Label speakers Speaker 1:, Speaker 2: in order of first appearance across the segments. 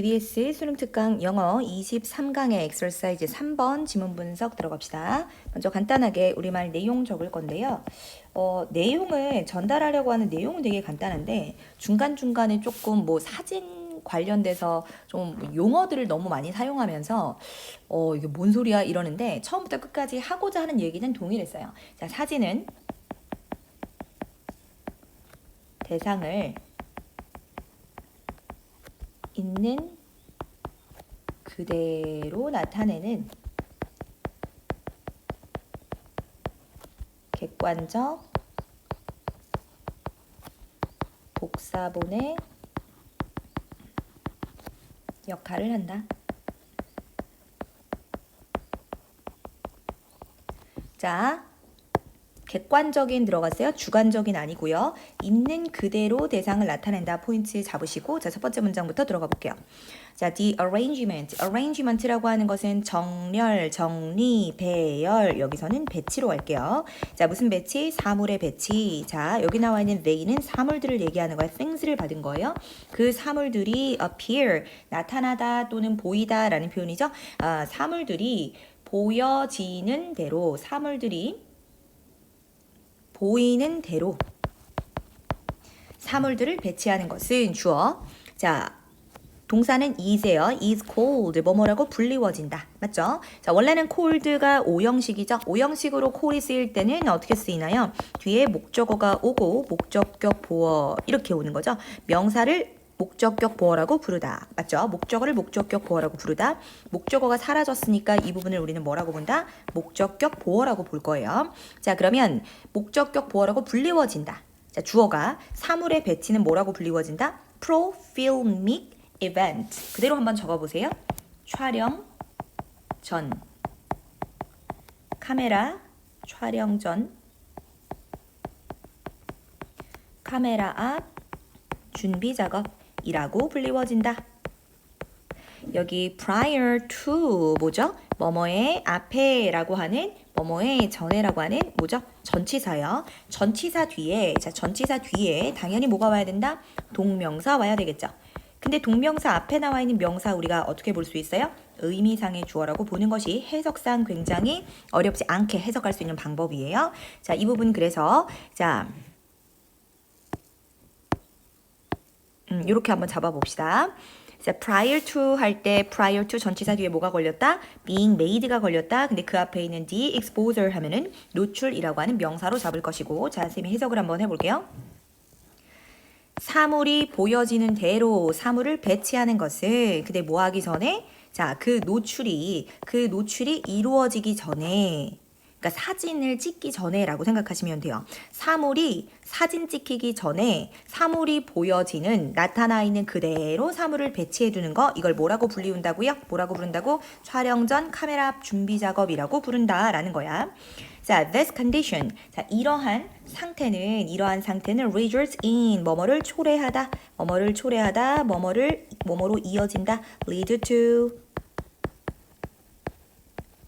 Speaker 1: EBS 수능 특강 영어 23강의 엑서사이즈 3번 지문 분석 들어갑시다. 먼저 간단하게 우리말 내용 적을 건데요. 어, 내용을 전달하려고 하는 내용은 되게 간단한데 중간중간에 조금 뭐 사진 관련돼서 좀 용어들을 너무 많이 사용하면서 어, 이게 뭔 소리야 이러는데 처음부터 끝까지 하고자 하는 얘기는 동일했어요. 자, 사진은 대상을 있는 그대로 나타내는 객관적 복사본의 역할을 한다. 자, 객관적인 들어갔어요. 주관적인 아니고요. 있는 그대로 대상을 나타낸다. 포인트 잡으시고 자, 첫 번째 문장부터 들어가 볼게요. 자, the arrangement. arrangement라고 하는 것은 정렬, 정리, 배열. 여기서는 배치로 할게요. 자, 무슨 배치? 사물의 배치. 자, 여기 나와 있는 they는 사물들을 얘기하는 거야. things를 받은 거예요. 그 사물들이 appear, 나타나다 또는 보이다라는 표현이죠. 아, 사물들이 보여지는 대로 사물들이 보이는 대로 사물들을 배치하는 것은 주어. 자, 동사는 is예요. is cold. 뭐뭐라고 불리워진다. 맞죠? 자, 원래는 cold가 오형식이죠. 오형식으로 cold이 쓰일 때는 어떻게 쓰이나요? 뒤에 목적어가 오고 목적격 보어 이렇게 오는 거죠. 명사를 목적격 보어라고 부르다. 맞죠? 목적어를 목적격 보어라고 부르다. 목적어가 사라졌으니까 이 부분을 우리는 뭐라고 본다? 목적격 보어라고 볼 거예요. 자, 그러면 목적격 보어라고 불리워진다. 자, 주어가 사물의 배치는 뭐라고 불리워진다? 프로필믹 이벤트. 그대로 한번 적어 보세요. 촬영 전 카메라 촬영 전 카메라 앞 준비 작업 이라고 불리워진다. 여기 prior to 뭐죠? 뭐뭐의 앞에라고 하는 뭐뭐의 전에라고 하는 뭐죠? 전치사요. 전치사 뒤에 자 전치사 뒤에 당연히 뭐가 와야 된다? 동명사 와야 되겠죠. 근데 동명사 앞에 나와 있는 명사 우리가 어떻게 볼 수 있어요? 의미상의 주어라고 보는 것이 해석상 굉장히 어렵지 않게 해석할 수 있는 방법이에요. 자, 이 부분 그래서 자 음, 이렇게 한번 잡아봅시다. 자, prior to 할 때 prior to 전치사 뒤에 뭐가 걸렸다? being made가 걸렸다. 근데 그 앞에 있는 the exposure 하면은 노출이라고 하는 명사로 잡을 것이고 자, 쌤이 해석을 한번 해볼게요. 사물이 보여지는 대로 사물을 배치하는 것은 근데 뭐 하기 전에 자, 그 노출이 그 노출이 이루어지기 전에 그러니까 사진을 찍기 전에라고 생각하시면 돼요. 사물이 사진 찍히기 전에 사물이 보여지는 나타나 있는 그대로 사물을 배치해 두는 거 이걸 뭐라고 불리운다고요? 뭐라고 부른다고? 촬영 전 카메라 앞 준비 작업이라고 부른다라는 거야. 자, this condition. 자, 이러한 상태는 이러한 상태는 results in 뭐뭐를 초래하다, 뭐뭐를 초래하다, 뭐뭐를 뭐뭐로 이어진다. lead to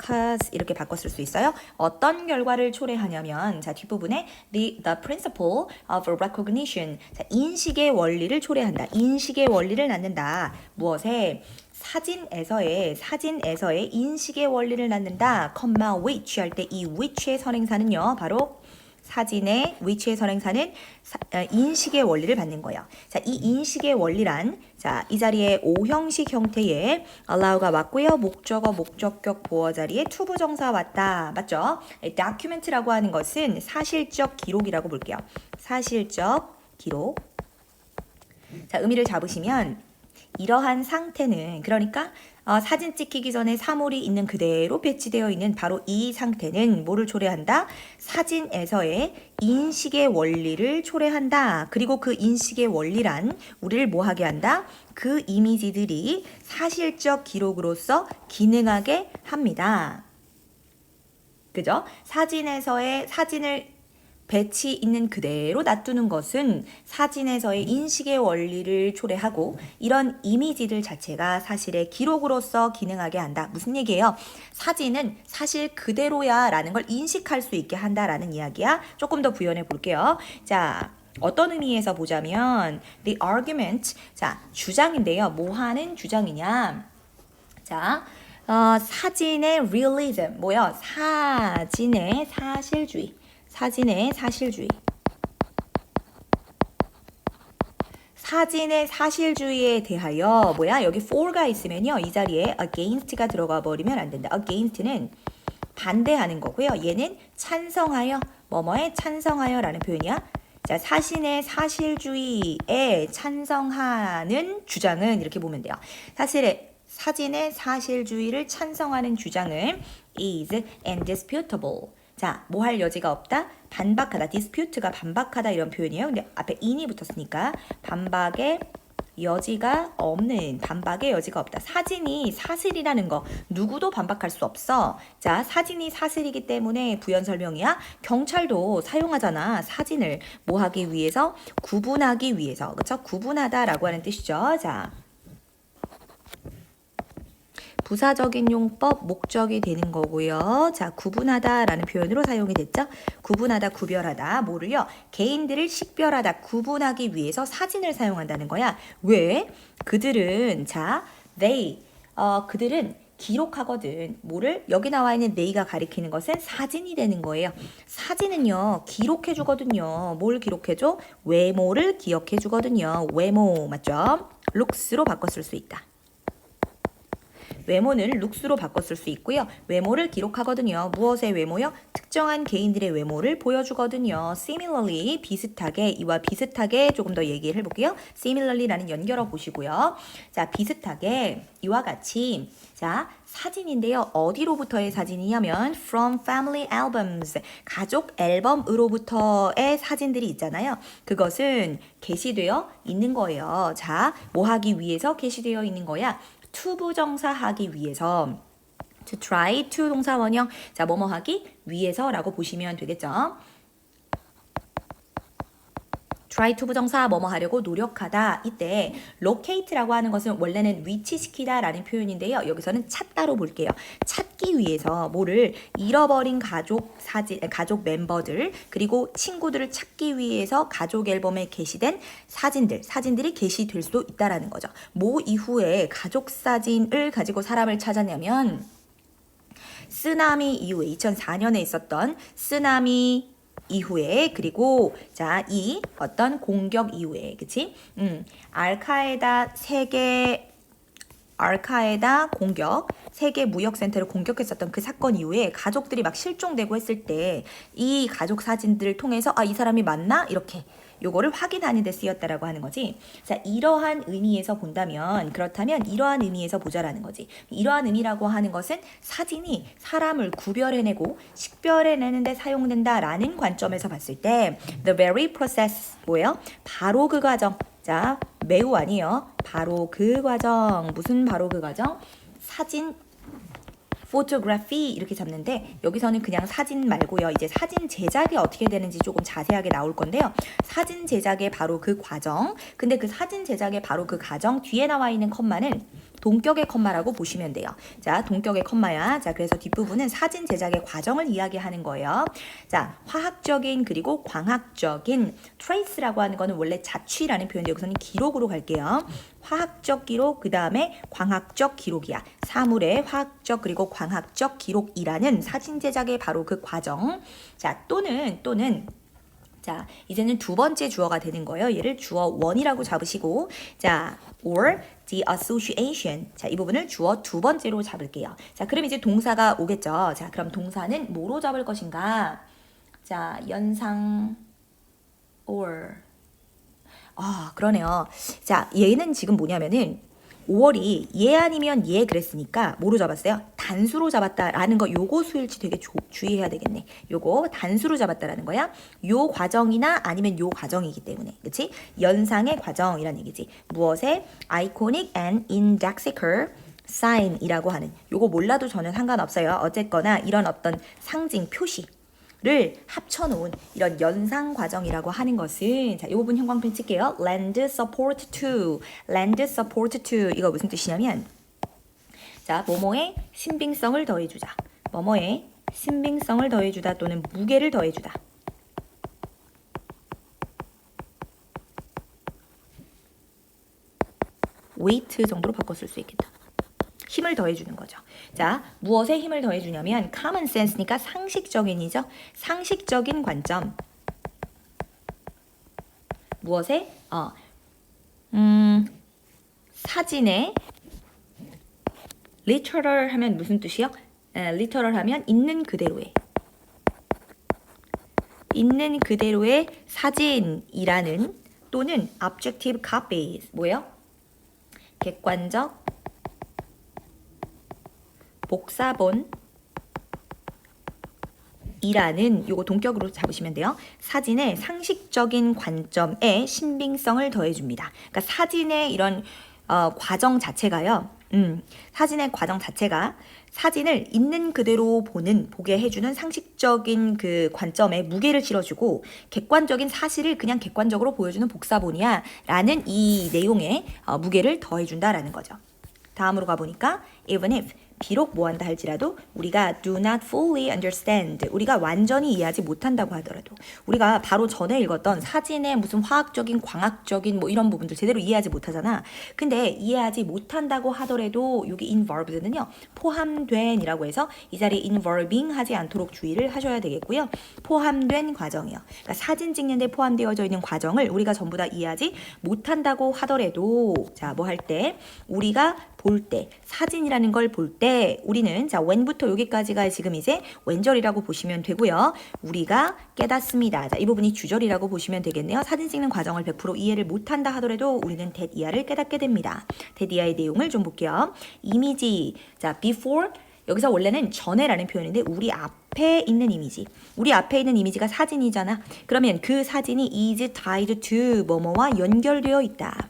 Speaker 1: cause 이렇게 바꿨을 수 있어요. 어떤 결과를 초래하냐면 자 뒷부분에 the the principle of recognition 자 인식의 원리를 초래한다. 인식의 원리를 낳는다. 무엇에 사진에서의 사진에서의 인식의 원리를 낳는다. 컴마 which 할 때 이 which의 선행사는요. 바로 사진의 위치의 선행사는 사, 어, 인식의 원리를 받는 거예요. 자, 이 인식의 원리란 자, 이 자리에 오형식 형태의 allow가 왔고요. 목적어, 목적격, 보어 자리에 투부정사 왔다. 맞죠? document라고 하는 것은 사실적 기록이라고 볼게요. 사실적 기록. 자, 의미를 잡으시면 이러한 상태는 그러니까 어, 사진 찍히기 전에 사물이 있는 그대로 배치되어 있는 바로 이 상태는 뭐를 초래한다? 사진에서의 인식의 원리를 초래한다. 그리고 그 인식의 원리란 우리를 뭐하게 한다? 그 이미지들이 사실적 기록으로서 기능하게 합니다. 그죠? 사진에서의 사진을 배치 있는 그대로 놔두는 것은 사진에서의 인식의 원리를 초래하고 이런 이미지들 자체가 사실의 기록으로서 기능하게 한다. 무슨 얘기예요? 사진은 사실 그대로야 라는 걸 인식할 수 있게 한다라는 이야기야. 조금 더 부연해 볼게요. 자, 어떤 의미에서 보자면 the argument 자 주장인데요. 뭐 하는 주장이냐? 자 어, 사진의 realism 뭐요? 사진의 사실주의 사진의 사실주의 사진의 사실주의에 대하여 뭐야 여기 for가 있으면요 이 자리에 against가 들어가 버리면 안 된다. against는 반대하는 거고요. 얘는 찬성하여 뭐뭐에 찬성하여라는 표현이야. 자 사신의 사실주의에 찬성하는 주장은 이렇게 보면 돼요. 사실의 사진의 사실주의를 찬성하는 주장은 is indisputable. 자, 뭐 할 여지가 없다? 반박하다. dispute가 반박하다 이런 표현이에요. 근데 앞에 in이 붙었으니까 반박의 여지가 없는 반박의 여지가 없다. 사진이 사실이라는 거 누구도 반박할 수 없어. 자, 사진이 사실이기 때문에 부연 설명이야. 경찰도 사용하잖아. 사진을 뭐 하기 위해서 구분하기 위해서. 그렇죠? 구분하다라고 하는 뜻이죠. 자. 부사적인 용법 목적이 되는 거고요. 자, 구분하다라는 표현으로 사용이 됐죠. 구분하다, 구별하다. 뭐를요? 개인들을 식별하다, 구분하기 위해서 사진을 사용한다는 거야. 왜? 그들은 자, they 어, 그들은 기록하거든. 뭐를 여기 나와 있는 they가 가리키는 것은 사진이 되는 거예요. 사진은요 기록해 주거든요. 뭘 기록해 줘? 외모를 기억해 주거든요. 외모 맞죠? looks로 바꿨을 수 있다. 외모는 룩스로 바꿨을 수 있고요. 외모를 기록하거든요. 무엇의 외모요? 특정한 개인들의 외모를 보여주거든요. Similarly, 비슷하게, 이와 비슷하게 조금 더 얘기를 해볼게요. Similarly라는 연결어 보시고요. 자, 비슷하게 이와 같이 자, 사진인데요. 어디로부터의 사진이냐면 from family albums. 가족 앨범으로부터의 사진들이 있잖아요. 그것은 게시되어 있는 거예요. 자, 뭐 하기 위해서 게시되어 있는 거야? To 부정사하기 위해서 to try to 동사 원형 자 뭐뭐 하기 위해서라고 보시면 되겠죠. Try to 부정사 뭐뭐 하려고 노력하다 이때 locate라고 하는 것은 원래는 위치시키다라는 표현인데요. 여기서는 찾다로 볼게요. 찾기 위해서 뭐를 잃어버린 가족 사진 가족 멤버들 그리고 친구들을 찾기 위해서 가족 앨범에 게시된 사진들 사진들이 게시될 수도 있다라는 거죠. 뭐 이후에 가족 사진을 가지고 사람을 찾았냐면 쓰나미 이후에 2004년에 있었던 쓰나미 이후에 그리고 자 이 어떤 공격 이후에 그치? 음 알카에다 세계 알카에다 공격 세계 무역센터를 공격했었던 그 사건 이후에 가족들이 막 실종되고 했을 때 이 가족 사진들을 통해서 아 이 사람이 맞나 이렇게 요거를 확인하는 데 쓰였다라고 하는 거지. 자, 이러한 의미에서 본다면 그렇다면 이러한 의미에서 보자라는 거지. 이러한 의미라고 하는 것은 사진이 사람을 구별해내고 식별해내는 데 사용된다라는 관점에서 봤을 때 the very process 뭐예요? 바로 그 과정. 자, 매우 아니에요. 바로 그 과정. 무슨 바로 그 과정? 사진 photography 이렇게 잡는데 여기서는 그냥 사진 말고요. 이제 사진 제작이 어떻게 되는지 조금 자세하게 나올 건데요. 사진 제작의 바로 그 과정. 근데 그 사진 제작의 바로 그 과정 뒤에 나와 있는 컴마는 동격의 컴마라고 보시면 돼요. 자, 동격의 컴마야. 자, 그래서 뒷부분은 사진 제작의 과정을 이야기하는 거예요. 자, 화학적인 그리고 광학적인 trace라고 하는 거는 원래 자취라는 표현인데 여기서는 기록으로 갈게요. 화학적 기록, 그 다음에 광학적 기록이야. 사물의 화학적 그리고 광학적 기록이라는 사진 제작의 바로 그 과정. 자, 또는, 또는 자, 이제는 두 번째 주어가 되는 거예요. 얘를 주어 원이라고 잡으시고, 자, or the association. 자, 이 부분을 주어 두 번째로 잡을게요. 자, 그럼 이제 동사가 오겠죠. 자, 그럼 동사는 뭐로 잡을 것인가? 자, 연상 or. 아, 그러네요. 자, 얘는 지금 뭐냐면은 5월이 얘 아니면 얘 그랬으니까 뭐로 잡았어요? 단수로 잡았다라는 거 요거 수일치 되게 조, 주의해야 되겠네. 요거 단수로 잡았다라는 거야. 요 과정이나 아니면 요 과정이기 때문에. 그치? 연상의 과정이란 얘기지. 무엇에? iconic and indexical sign이라고 하는 요거 몰라도 전혀 상관없어요. 어쨌거나 이런 어떤 상징 표시 를 합쳐놓은 이런 연상 과정이라고 하는 것은 자, 이 부분 형광펜 찍게요. land support to, land support to 이거 무슨 뜻이냐면 자, 뭐뭐의 신빙성을 더해주자. 뭐뭐의 신빙성을 더해주다 또는 무게를 더해주다. 웨이트 정도로 바꿔 쓸 수 있겠다. 힘을 더해주는 거죠. 자, 무엇에 힘을 더해주냐면 common sense니까 상식적인이죠. 상식적인 관점. 무엇에? 어, 음, 사진에 literal 하면 무슨 뜻이요? 에, literal 하면 있는 그대로의 있는 그대로의 사진이라는 또는 objective copies 뭐예요? 객관적 복사본 이라는 요거 동격으로 잡으시면 돼요. 사진의 상식적인 관점에 신빙성을 더해줍니다. 그러니까 사진의 이런 어, 과정 자체가요. 음, 사진의 과정 자체가 사진을 있는 그대로 보는 보게 해주는 상식적인 그 관점에 무게를 실어주고 객관적인 사실을 그냥 객관적으로 보여주는 복사본이야 라는 이 내용에 어, 무게를 더해준다라는 거죠. 다음으로 가보니까 even if 비록 뭐한다 할지라도 우리가 do not fully understand 우리가 완전히 이해하지 못한다고 하더라도 우리가 바로 전에 읽었던 사진의 무슨 화학적인 광학적인 뭐 이런 부분들 제대로 이해하지 못하잖아. 근데 이해하지 못한다고 하더라도 여기 involved는요 포함된이라고 해서 이 자리에 involving 하지 않도록 주의를 하셔야 되겠고요. 포함된 과정이요. 그러니까 사진 찍는데 포함되어져 있는 과정을 우리가 전부 다 이해하지 못한다고 하더라도 자 뭐 할 때 우리가 볼 때 사진이라는 걸 볼 때 우리는 자 when부터 여기까지가 지금 이제 왼절이라고 보시면 되고요. 우리가 깨닫습니다. 자 이 부분이 주절이라고 보시면 되겠네요. 사진 찍는 과정을 100% 이해를 못한다 하더라도 우리는 that 이하를 깨닫게 됩니다. that 이하의 내용을 좀 볼게요. 이미지 자 before 여기서 원래는 전에라는 표현인데 우리 앞에 있는 이미지 우리 앞에 있는 이미지가 사진이잖아 그러면 그 사진이 is tied to 뭐뭐와 연결되어 있다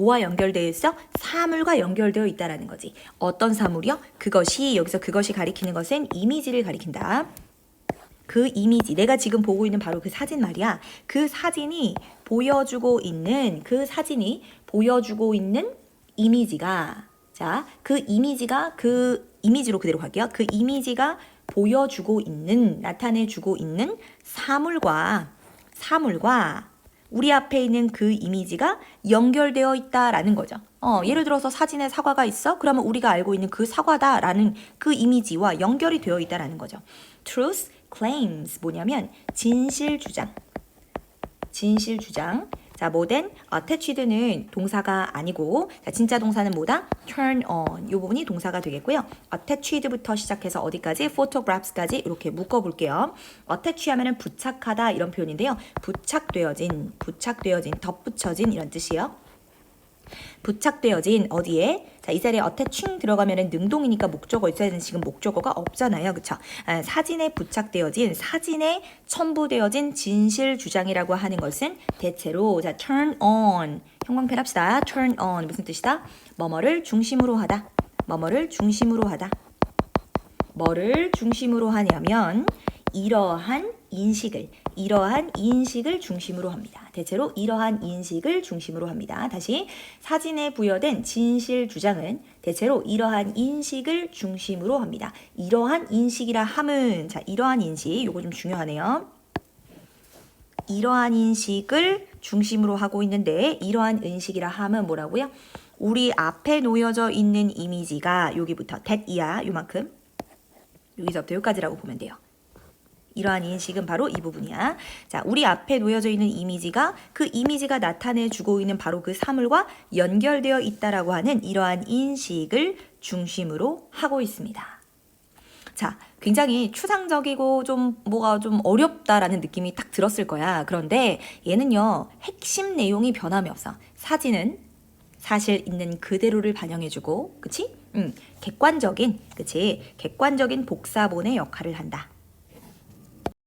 Speaker 1: 뭐와 연결되어 있어? 사물과 연결되어 있다라는 거지. 어떤 사물이요? 그것이 여기서 그것이 가리키는 것은 이미지를 가리킨다. 그 이미지, 내가 지금 보고 있는 바로 그 사진 말이야. 그 사진이 보여주고 있는 그 사진이 보여주고 있는 이미지가 자, 그 이미지가 그 이미지로 그대로 갈게요. 그 이미지가 보여주고 있는 나타내주고 있는 사물과 사물과 우리 앞에 있는 그 이미지가 연결되어 있다라는 거죠. 어, 예를 들어서 사진에 사과가 있어? 그러면 우리가 알고 있는 그 사과다라는 그 이미지와 연결이 되어 있다라는 거죠. Truth claims 뭐냐면 진실 주장. 진실 주장. 자, 뭐든 attached는 동사가 아니고 자, 진짜 동사는 뭐다? turn on. 이 부분이 동사가 되겠고요. attached부터 시작해서 어디까지? photographs까지 이렇게 묶어 볼게요. attach 하면은 부착하다 이런 표현인데요. 부착되어진, 부착되어진, 덧붙여진 이런 뜻이요. 부착되어진 어디에? 자 이 자리에 attaching 들어가면은 능동이니까 목적어 있어야 되는 지금 목적어가 없잖아요. 그쵸? 아, 사진에 부착되어진 사진에 첨부되어진 진실 주장이라고 하는 것은 대체로 자 turn on. 형광펜 합시다. turn on. 무슨 뜻이다? 뭐뭐를 중심으로 하다. 뭐뭐를 중심으로 하다. 뭐를 중심으로 하냐면 이러한 인식을 이러한 인식을 중심으로 합니다. 대체로 이러한 인식을 중심으로 합니다. 다시 사진에 부여된 진실 주장은 대체로 이러한 인식을 중심으로 합니다. 이러한 인식이라 함은 자 이러한 인식 요거 좀 중요하네요. 이러한 인식을 중심으로 하고 있는데 이러한 인식이라 함은 뭐라고요? 우리 앞에 놓여져 있는 이미지가 여기부터 that 이하 요만큼 여기서부터 여기까지라고 보면 돼요. 이러한 인식은 바로 이 부분이야. 자, 우리 앞에 놓여져 있는 이미지가 그 이미지가 나타내 주고 있는 바로 그 사물과 연결되어 있다라고 하는 이러한 인식을 중심으로 하고 있습니다. 자, 굉장히 추상적이고 좀 뭐가 좀 어렵다라는 느낌이 딱 들었을 거야. 그런데 얘는요, 핵심 내용이 변함이 없어. 사진은 사실 있는 그대로를 반영해주고, 그치? 음, 객관적인, 그치? 객관적인 복사본의 역할을 한다.